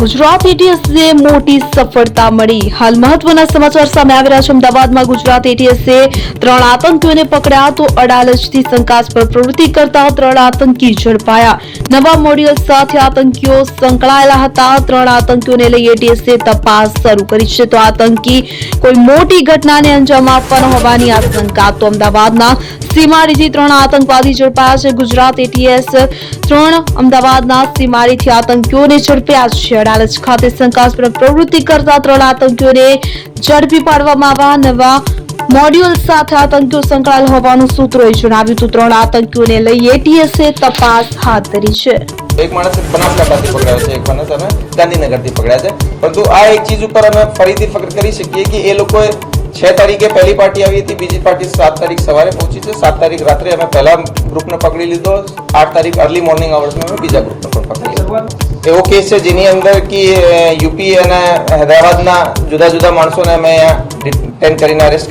ગુજરાત એટીએસએ મોટી સફળતા મળી. હાલ મહત્વના સમાચાર સામે આવી રહ્યા છે. અમદાવાદમાં ગુજરાત એટીએસે ત્રણ આતંકીઓને પકડ્યા તો અડાલજથી શંકાસ્પદ પ્રવૃત્તિ કરતા ત્રણ આતંકી ઝડપાયા. નવા મોડ્યુલ સાથે આતંકીઓ સંકળાયેલા હતા. ત્રણ આતંકીઓને લઈ એટીએસએ તપાસ શરૂ કરી છે. તો આતંકી કોઈ મોટી ઘટનાને અંજામ આપવાનો હોવાની આશંકા. તો અમદાવાદના સીમાડીથી ત્રણ આતંકવાદી ઝડપાયા છે. ગુજરાત એટીએસ ત્રણ, અમદાવાદના સીમાડીથી આતંકીઓને ઝડપ્યા છે. અડાલજ ખાતે શંકાસ્પદ પ્રવૃત્તિ કરતા ત્રણ આતંકીઓને ઝડપી પાડવામાં આવ્યા નવા મોડ્યુલ સાથે આતંકીઓ સંકળાયેલ હોવાનું સૂત્રોએ જણાવ્યું હતું. ત્રણ આતંકીઓને લઈ એટીએસે તપાસ હાથ ધરી છે. એક માણસ બનાસકાંઠાથી પકડાયો છે, એક માણસ અમે ગાંધીનગરથી પકડ્યા છે. પરંતુ આ એક ચીજ ઉપર અમે ફરીથી ફક્ર કરી શકીએ કે એ લોકોએ છ તારીખે પહેલી પાર્ટી આવી હતી, બીજી પાર્ટી સાત તારીખ સવારે પહોંચી છે. સાત તારીખ રાત્રે અમે પહેલા ગ્રુપને પકડી લીધો, આઠ તારીખ અર્લી મોર્નિંગ અવર્સમાં અમે બીજા ગ્રુપને પણ પકડી લીધો. એવો કેસ છે જેની અંદર કે યુપી અને હૈદરાબાદના જુદા જુદા માણસોને અમે ડિટેન કરીને અરેસ્ટ